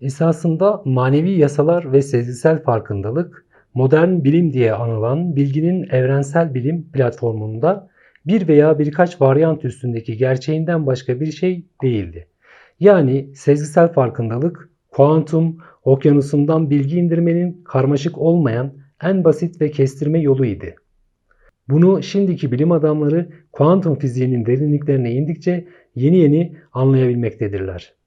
Esasında manevi yasalar ve sezgisel farkındalık modern bilim diye anılan bilginin evrensel bilim platformunda bir veya birkaç varyant üstündeki gerçeğinden başka bir şey değildi. Yani sezgisel farkındalık kuantum okyanusundan bilgi indirmenin karmaşık olmayan en basit ve kestirme yoluydu. Bunu şimdiki bilim adamları kuantum fiziğinin derinliklerine indikçe yeni yeni anlayabilmektedirler.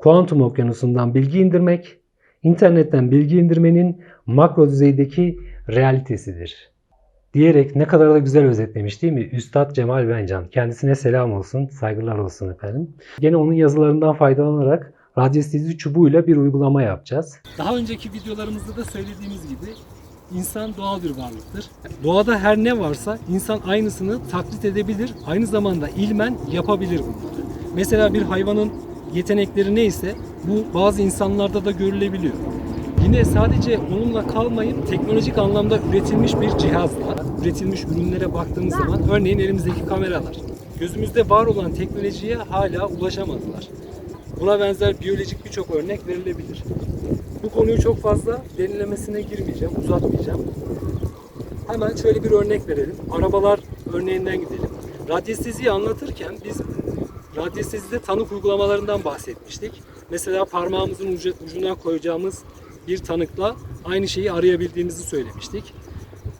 Kuantum okyanusundan bilgi indirmek, internetten bilgi indirmenin makro düzeydeki realitesidir. Diyerek ne kadar da güzel özetlemiş değil mi? Üstad Cemal Bencan. Kendisine selam olsun, saygılar olsun efendim. Gene onun yazılarından faydalanarak radyestezi çubuğuyla bir uygulama yapacağız. Daha önceki videolarımızda da söylediğimiz gibi insan doğal bir varlıktır. Doğada her ne varsa insan aynısını taklit edebilir. Aynı zamanda ilmen yapabilir bunları. Mesela bir hayvanın yetenekleri neyse bu bazı insanlarda da görülebiliyor. Yine sadece onunla kalmayıp teknolojik anlamda üretilmiş bir cihazla, üretilmiş ürünlere baktığımız zaman örneğin elimizdeki kameralar. Gözümüzde var olan teknolojiye hala ulaşamadılar. Buna benzer biyolojik birçok örnek verilebilir. Bu konuyu çok fazla derinlemesine girmeyeceğim, uzatmayacağım. Hemen şöyle bir örnek verelim. Arabalar örneğinden gidelim. Radyesteziyi anlatırken biz radyestezide tanık uygulamalarından bahsetmiştik. Mesela parmağımızın ucu- ucuna koyacağımız bir tanıkla aynı şeyi arayabildiğimizi söylemiştik.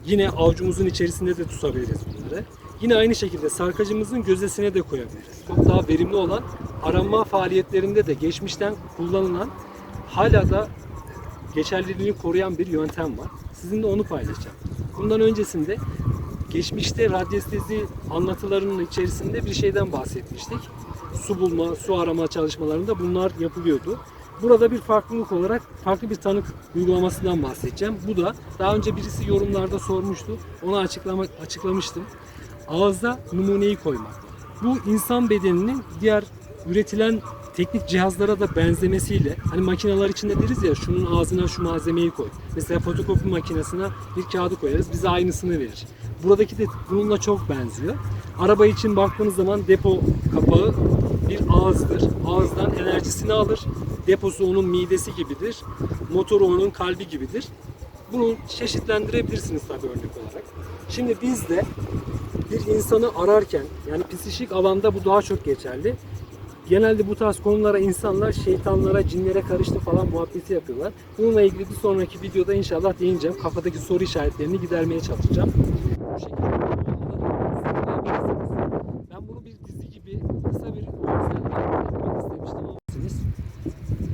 Yine avucumuzun içerisinde de tutabiliriz bunları. Yine aynı şekilde sarkacımızın gözdesine de koyabiliriz. Çok daha verimli olan arama faaliyetlerinde de geçmişten kullanılan hala da geçerliliğini koruyan bir yöntem var. Sizinle onu paylaşacağım. Bundan öncesinde geçmişte radyestezi anlatılarının içerisinde bir şeyden bahsetmiştik. Su bulma, su arama çalışmalarında bunlar yapılıyordu. Burada bir farklılık olarak farklı bir tanık uygulamasından bahsedeceğim. Bu da daha önce birisi yorumlarda sormuştu. Onu açıklama, açıklamıştım. Ağızda numuneyi koymak. Bu insan bedeninin diğer üretilen teknik cihazlara da benzemesiyle hani makineler içinde deriz ya şunun ağzına şu malzemeyi koy. Mesela fotokopi makinesine bir kağıdı koyarız bize aynısını verir. Buradaki de bununla çok benziyor. Araba için baktığınız zaman depo kapağı bir ağızdır. Ağızdan enerjisini alır. Deposu onun midesi gibidir. Motoru onun kalbi gibidir. Bunu çeşitlendirebilirsiniz tabii örnek olarak. Şimdi biz de bir insanı ararken yani psikik alanda bu daha çok geçerli. Genelde bu tarz konulara insanlar şeytanlara, cinlere karıştı falan muhabbeti yapıyorlar. Bununla ilgili bir sonraki videoda inşallah değineceğim. Kafadaki soru işaretlerini gidermeye çalışacağım. Bu şekilde ben bunu bir dizi gibi kısa bir görselde yapmak istemiştim ama siz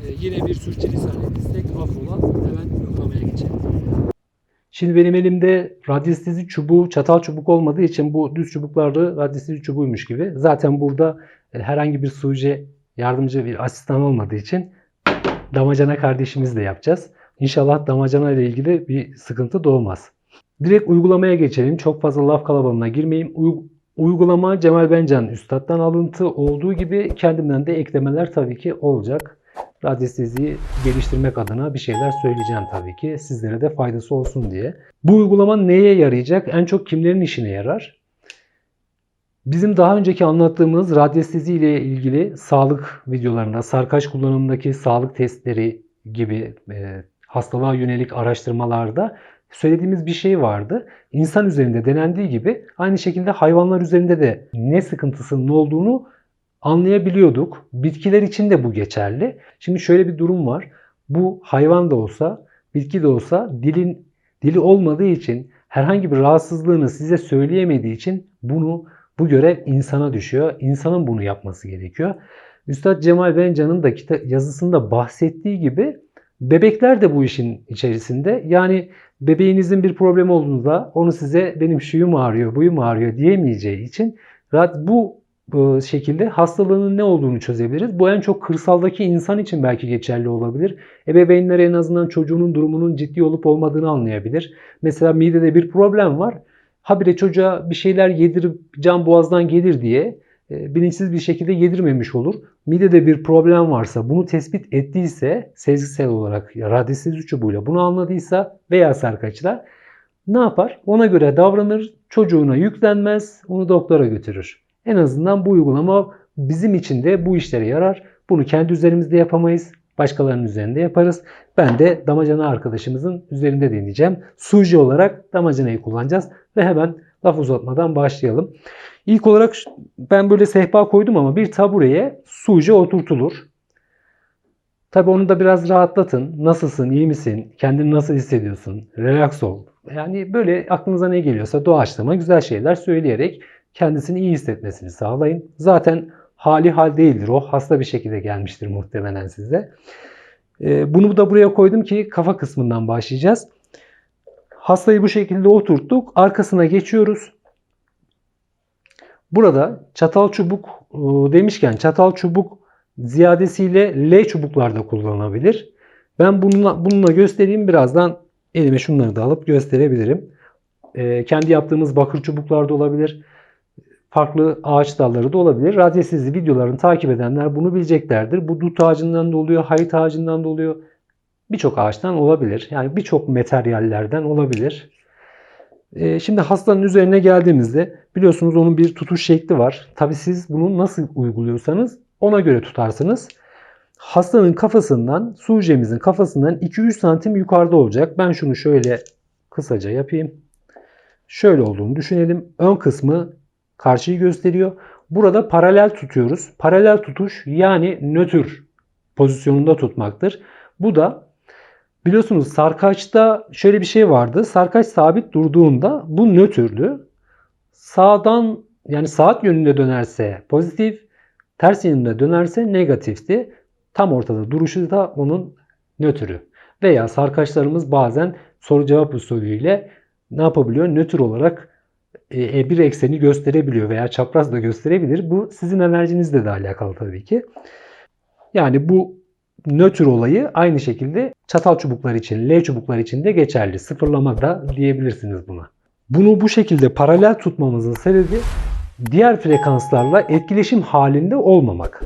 e, yine bir sürçülisan ettiysek affola hemen uygulamaya geçelim. Şimdi benim elimde radyestezi çubuğu, çatal çubuk olmadığı için bu düz çubukları radyestezi çubuğuymuş gibi. Zaten burada e, herhangi bir suje yardımcı bir asistan olmadığı için damacana kardeşimizle yapacağız. İnşallah damacana ile ilgili bir sıkıntı doğmaz. Direkt uygulamaya geçelim. Çok fazla laf kalabalığına girmeyeyim. Uy- uygulama Cemal Bencan Üstad'dan alıntı olduğu gibi kendimden de eklemeler tabii ki olacak. Radyesteziyi geliştirmek adına bir şeyler söyleyeceğim tabii ki. Sizlere de faydası olsun diye. Bu uygulama neye yarayacak? En çok kimlerin işine yarar? Bizim daha önceki anlattığımız radyestezi ile ilgili sağlık videolarında, sarkaç kullanımındaki sağlık testleri gibi e, hastalığa yönelik araştırmalarda söylediğimiz bir şey vardı. İnsan üzerinde denendiği gibi aynı şekilde hayvanlar üzerinde de ne sıkıntısının olduğunu anlayabiliyorduk. Bitkiler için de bu geçerli. Şimdi şöyle bir durum var. Bu hayvan da olsa, bitki de olsa dilin dili olmadığı için herhangi bir rahatsızlığını size söyleyemediği için bunu bu görev insana düşüyor. İnsanın bunu yapması gerekiyor. Üstad Cemal Bencan'ın da yazısında bahsettiği gibi bebekler de bu işin içerisinde. Yani bebeğinizin bir problemi olduğunda onu size benim şuyum ağrıyor, buyum ağrıyor diyemeyeceği için rad- bu bu şekilde hastalığının ne olduğunu çözebiliriz. Bu en çok kırsaldaki insan için belki geçerli olabilir. Ebeveynler en azından çocuğunun durumunun ciddi olup olmadığını anlayabilir. Mesela midede bir problem var. Habire çocuğa bir şeyler yedirip can boğazdan gelir diye e, bilinçsiz bir şekilde yedirmemiş olur. Midede bir problem varsa bunu tespit ettiyse sezgisel olarak radyestezi çubuğuyla bunu anladıysa veya sarkaçla ne yapar? Ona göre davranır, çocuğuna yüklenmez, onu doktora götürür. En azından bu uygulama bizim için de bu işlere yarar. Bunu kendi üzerimizde yapamayız. Başkalarının üzerinde yaparız. Ben de damacana arkadaşımızın üzerinde deneyeceğim. Suje olarak damacanayı kullanacağız ve hemen laf uzatmadan başlayalım. İlk olarak ben böyle sehpa koydum ama bir tabureye suje oturtulur. Tabi onu da biraz rahatlatın. Nasılsın, iyi misin, kendini nasıl hissediyorsun, relax ol. Yani böyle aklınıza ne geliyorsa doğaçlama güzel şeyler söyleyerek kendisini iyi hissetmesini sağlayın. Zaten hali hal değildir o. Hasta bir şekilde gelmiştir muhtemelen size. Ee, Bunu da buraya koydum ki kafa kısmından başlayacağız. Hastayı bu şekilde oturttuk. Arkasına geçiyoruz. Burada çatal çubuk e, demişken çatal çubuk ziyadesiyle L çubuklar da kullanılabilir. Ben bununla, bununla göstereyim. Birazdan elime şunları da alıp gösterebilirim. Ee, kendi yaptığımız bakır çubuklar da olabilir. Farklı ağaç dalları da olabilir. Radyasizli videolarını takip edenler bunu bileceklerdir. Bu dut ağacından da oluyor, hayıt ağacından da oluyor. Birçok ağaçtan olabilir. Yani birçok materyallerden olabilir. Ee, şimdi hastanın üzerine geldiğimizde biliyorsunuz onun bir tutuş şekli var. Tabi siz bunu nasıl uyguluyorsanız ona göre tutarsınız. Hastanın kafasından, sujemizin kafasından 2-3 santim yukarıda olacak. Ben şunu şöyle kısaca yapayım. Şöyle olduğunu düşünelim. Ön kısmı karşıyı gösteriyor. Burada paralel tutuyoruz. Paralel tutuş yani nötr pozisyonunda tutmaktır. Bu da biliyorsunuz sarkaçta şöyle bir şey vardı. Sarkaç sabit durduğunda bu nötrdü. Sağdan yani saat yönünde dönerse pozitif, ters yönünde dönerse negatifti. Tam ortada duruşu da onun nötrü. Veya sarkaçlarımız bazen soru cevap usulüyle ne yapabiliyor? Nötr olarak e, bir ekseni gösterebiliyor veya çapraz da gösterebilir. Bu sizin enerjinizle de alakalı tabii ki. Yani bu nötr olayı aynı şekilde çatal çubuklar için, L çubuklar için de geçerli. Sıfırlama da diyebilirsiniz buna. Bunu bu şekilde paralel tutmamızın sebebi diğer frekanslarla etkileşim halinde olmamak.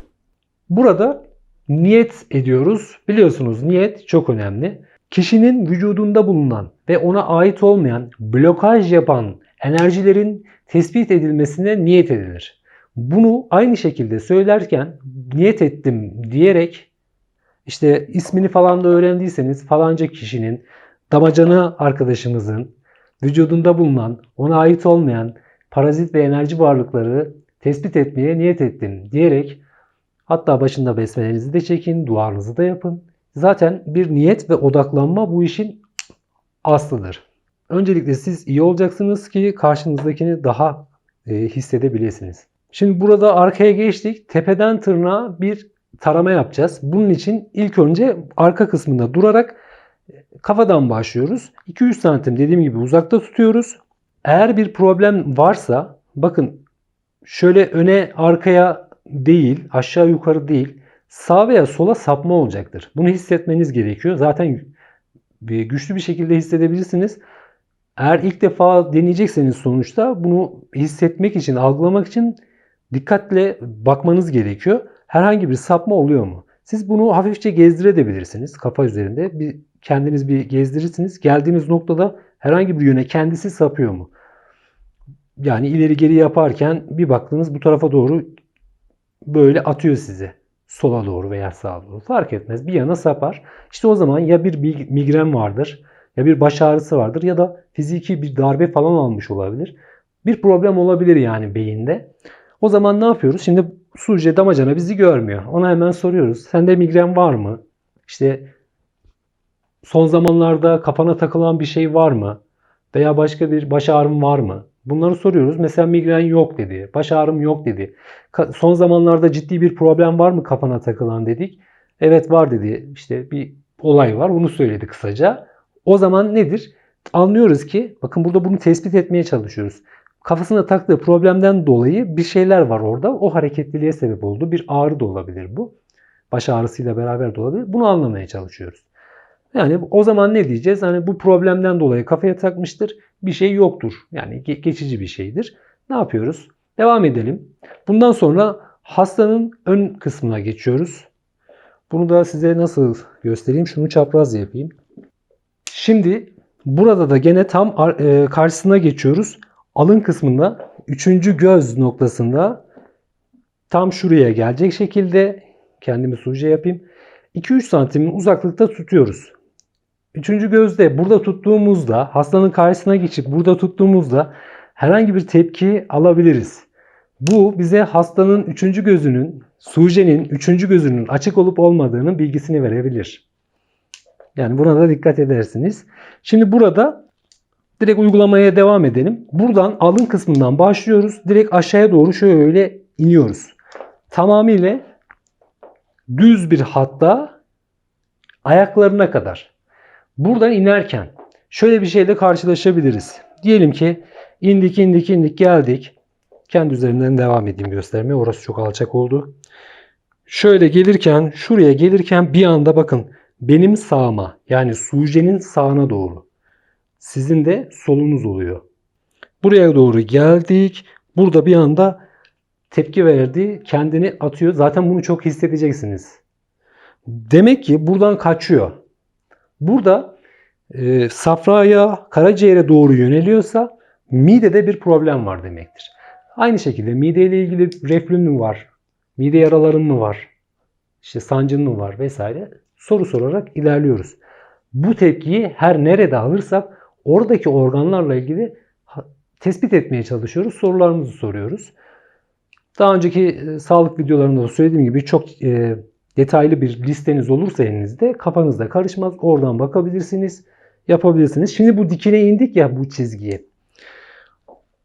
Burada niyet ediyoruz. Biliyorsunuz niyet çok önemli. Kişinin vücudunda bulunan ve ona ait olmayan blokaj yapan enerjilerin tespit edilmesine niyet edilir. Bunu aynı şekilde söylerken niyet ettim diyerek işte ismini falan da öğrendiyseniz falanca kişinin damacana arkadaşımızın vücudunda bulunan ona ait olmayan parazit ve enerji varlıkları tespit etmeye niyet ettim diyerek hatta başında besmelenizi de çekin, duanızı da yapın. Zaten bir niyet ve odaklanma bu işin aslıdır. Öncelikle siz iyi olacaksınız ki karşınızdakini daha e, hissedebilirsiniz. Şimdi burada arkaya geçtik. Tepeden tırnağa bir tarama yapacağız. Bunun için ilk önce arka kısmında durarak kafadan başlıyoruz. 2-3 santim dediğim gibi uzakta tutuyoruz. Eğer bir problem varsa bakın şöyle öne arkaya değil aşağı yukarı değil sağ veya sola sapma olacaktır. Bunu hissetmeniz gerekiyor. Zaten güçlü bir şekilde hissedebilirsiniz. Eğer ilk defa deneyecekseniz sonuçta bunu hissetmek için, algılamak için dikkatle bakmanız gerekiyor. Herhangi bir sapma oluyor mu? Siz bunu hafifçe gezdirebilirsiniz kafa üzerinde. Bir, kendiniz bir gezdirirsiniz. Geldiğiniz noktada herhangi bir yöne kendisi sapıyor mu? Yani ileri geri yaparken bir baktınız bu tarafa doğru böyle atıyor sizi. Sola doğru veya sağa doğru. Fark etmez. Bir yana sapar. İşte o zaman ya bir migren vardır ya bir baş ağrısı vardır ya da fiziki bir darbe falan almış olabilir. Bir problem olabilir yani beyinde. O zaman ne yapıyoruz? Şimdi Suriye damacana bizi görmüyor. Ona hemen soruyoruz. Sende migren var mı? İşte son zamanlarda kafana takılan bir şey var mı? Veya başka bir baş ağrım var mı? Bunları soruyoruz. Mesela migren yok dedi. Baş ağrım yok dedi. Son zamanlarda ciddi bir problem var mı kafana takılan dedik. Evet var dedi. İşte bir olay var. Bunu söyledi kısaca. O zaman nedir? Anlıyoruz ki bakın burada bunu tespit etmeye çalışıyoruz. Kafasına taktığı problemden dolayı bir şeyler var orada. O hareketliliğe sebep oldu. Bir ağrı da olabilir bu. Baş ağrısıyla beraber de olabilir. Bunu anlamaya çalışıyoruz. Yani o zaman ne diyeceğiz? Hani bu problemden dolayı kafaya takmıştır. Bir şey yoktur. Yani geçici bir şeydir. Ne yapıyoruz? Devam edelim. Bundan sonra hastanın ön kısmına geçiyoruz. Bunu da size nasıl göstereyim? Şunu çapraz yapayım. Şimdi burada da gene tam e, karşısına geçiyoruz. Alın kısmında üçüncü göz noktasında tam şuraya gelecek şekilde kendimi suje yapayım. 2-3 santim uzaklıkta tutuyoruz. Üçüncü gözde burada tuttuğumuzda, hastanın karşısına geçip burada tuttuğumuzda herhangi bir tepki alabiliriz. Bu bize hastanın üçüncü gözünün, sujenin üçüncü gözünün açık olup olmadığının bilgisini verebilir. Yani buna da dikkat edersiniz. Şimdi burada direkt uygulamaya devam edelim. Buradan alın kısmından başlıyoruz. Direkt aşağıya doğru şöyle iniyoruz. Tamamıyla düz bir hatta ayaklarına kadar. Buradan inerken şöyle bir şeyle karşılaşabiliriz. Diyelim ki indik indik indik geldik. Kendi üzerinden devam edeyim göstermeye. Orası çok alçak oldu. Şöyle gelirken şuraya gelirken bir anda bakın benim sağıma yani sujenin sağına doğru. Sizin de solunuz oluyor. Buraya doğru geldik. Burada bir anda tepki verdi. Kendini atıyor. Zaten bunu çok hissedeceksiniz. Demek ki buradan kaçıyor. Burada e, safraya, karaciğere doğru yöneliyorsa midede bir problem var demektir. Aynı şekilde mideyle ilgili reflün mü var? Mide yaraların mı var? İşte sancın mı var vesaire soru sorarak ilerliyoruz. Bu tepkiyi her nerede alırsak oradaki organlarla ilgili tespit etmeye çalışıyoruz. Sorularımızı soruyoruz. Daha önceki e, sağlık videolarında da söylediğim gibi çok e, detaylı bir listeniz olursa elinizde kafanızda karışmaz. Oradan bakabilirsiniz, yapabilirsiniz. Şimdi bu dikine indik ya bu çizgiye.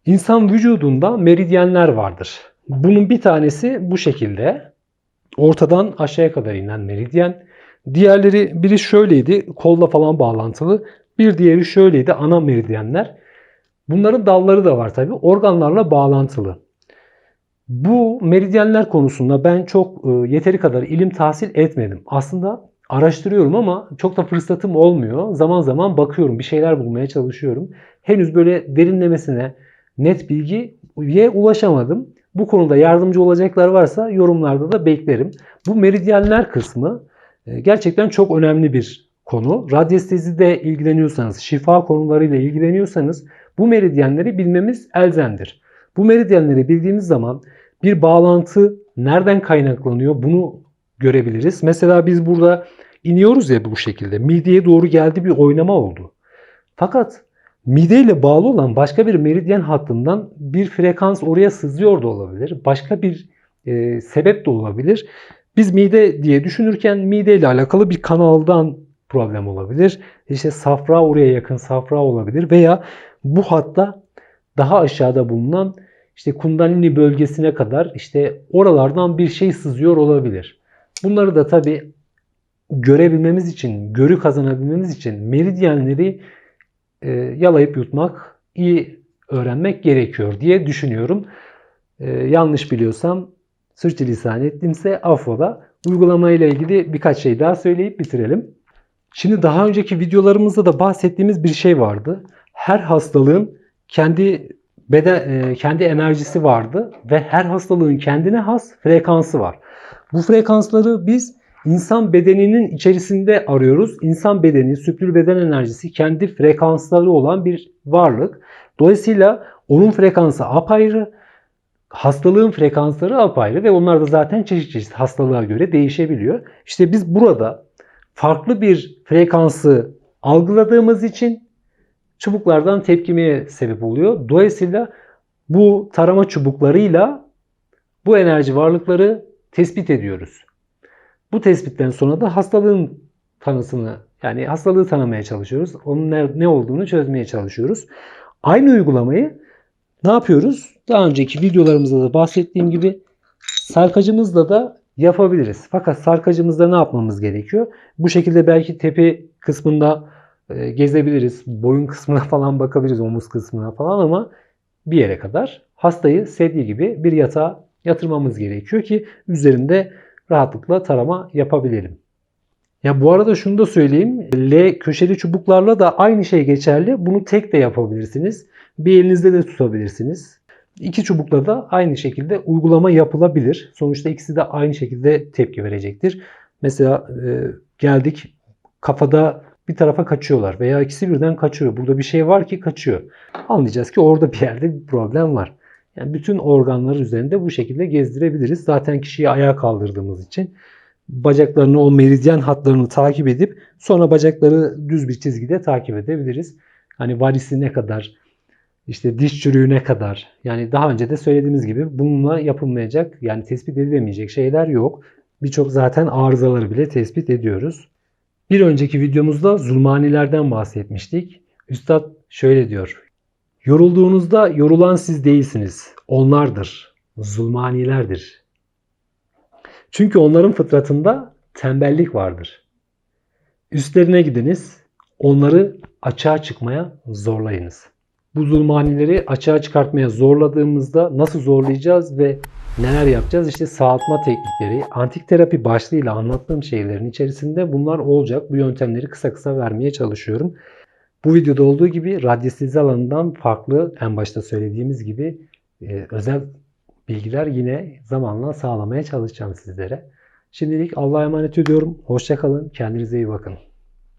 İnsan vücudunda meridyenler vardır. Bunun bir tanesi bu şekilde. Ortadan aşağıya kadar inen meridyen. Diğerleri biri şöyleydi, kolla falan bağlantılı. Bir diğeri şöyleydi, ana meridyenler. Bunların dalları da var tabi. Organlarla bağlantılı. Bu meridyenler konusunda ben çok e, yeteri kadar ilim tahsil etmedim. Aslında araştırıyorum ama çok da fırsatım olmuyor. Zaman zaman bakıyorum, bir şeyler bulmaya çalışıyorum. Henüz böyle derinlemesine net bilgiye ulaşamadım. Bu konuda yardımcı olacaklar varsa yorumlarda da beklerim. Bu meridyenler kısmı e, gerçekten çok önemli bir konu. Radyestezide ilgileniyorsanız, şifa konularıyla ilgileniyorsanız bu meridyenleri bilmemiz elzemdir. Bu meridyenleri bildiğimiz zaman bir bağlantı nereden kaynaklanıyor bunu görebiliriz. Mesela biz burada iniyoruz ya bu şekilde. Mideye doğru geldi bir oynama oldu. Fakat mideyle bağlı olan başka bir meridyen hattından bir frekans oraya sızıyor da olabilir. Başka bir e, sebep de olabilir. Biz mide diye düşünürken mideyle alakalı bir kanaldan problem olabilir. İşte safra oraya yakın safra olabilir veya bu hatta daha aşağıda bulunan işte kundalini bölgesine kadar işte oralardan bir şey sızıyor olabilir. Bunları da tabi görebilmemiz için, görü kazanabilmemiz için meridyenleri e, yalayıp yutmak, iyi öğrenmek gerekiyor diye düşünüyorum. E, yanlış biliyorsam sürçülisan ettimse affola. Uygulama ile ilgili birkaç şey daha söyleyip bitirelim. Şimdi daha önceki videolarımızda da bahsettiğimiz bir şey vardı. Her hastalığın kendi beden e, kendi enerjisi vardı ve her hastalığın kendine has frekansı var. Bu frekansları biz insan bedeninin içerisinde arıyoruz. İnsan bedeni, süpür beden enerjisi kendi frekansları olan bir varlık. Dolayısıyla onun frekansı apayrı, hastalığın frekansları apayrı ve onlar da zaten çeşit çeşit hastalığa göre değişebiliyor. İşte biz burada farklı bir frekansı algıladığımız için çubuklardan tepkimeye sebep oluyor. Dolayısıyla bu tarama çubuklarıyla bu enerji varlıkları tespit ediyoruz. Bu tespitten sonra da hastalığın tanısını yani hastalığı tanımaya çalışıyoruz. Onun ne, olduğunu çözmeye çalışıyoruz. Aynı uygulamayı ne yapıyoruz? Daha önceki videolarımızda da bahsettiğim gibi sarkacımızla da yapabiliriz. Fakat sarkacımızda ne yapmamız gerekiyor? Bu şekilde belki tepe kısmında e, gezebiliriz. Boyun kısmına falan bakabiliriz. Omuz kısmına falan ama bir yere kadar hastayı sedye gibi bir yatağa yatırmamız gerekiyor ki üzerinde rahatlıkla tarama yapabilelim. Ya bu arada şunu da söyleyeyim. L köşeli çubuklarla da aynı şey geçerli. Bunu tek de yapabilirsiniz. Bir elinizde de tutabilirsiniz. İki çubukla da aynı şekilde uygulama yapılabilir. Sonuçta ikisi de aynı şekilde tepki verecektir. Mesela e, geldik kafada bir tarafa kaçıyorlar veya ikisi birden kaçıyor. Burada bir şey var ki kaçıyor. Anlayacağız ki orada bir yerde bir problem var. Yani bütün organlar üzerinde bu şekilde gezdirebiliriz. Zaten kişiyi ayağa kaldırdığımız için bacaklarını o meridyen hatlarını takip edip sonra bacakları düz bir çizgide takip edebiliriz. Hani varisi ne kadar, işte diş çürüğü ne kadar. Yani daha önce de söylediğimiz gibi bununla yapılmayacak yani tespit edilemeyecek şeyler yok. Birçok zaten arızaları bile tespit ediyoruz. Bir önceki videomuzda zulmanilerden bahsetmiştik. Üstad şöyle diyor. Yorulduğunuzda yorulan siz değilsiniz. Onlardır. Zulmanilerdir. Çünkü onların fıtratında tembellik vardır. Üstlerine gidiniz. Onları açığa çıkmaya zorlayınız. Bu zulmanileri açığa çıkartmaya zorladığımızda nasıl zorlayacağız ve neler yapacağız? İşte sağaltma teknikleri, antik terapi başlığıyla anlattığım şeylerin içerisinde bunlar olacak. Bu yöntemleri kısa kısa vermeye çalışıyorum. Bu videoda olduğu gibi radyestezi alanından farklı en başta söylediğimiz gibi e, özel bilgiler yine zamanla sağlamaya çalışacağım sizlere. Şimdilik Allah'a emanet ediyorum. Hoşçakalın. Kendinize iyi bakın.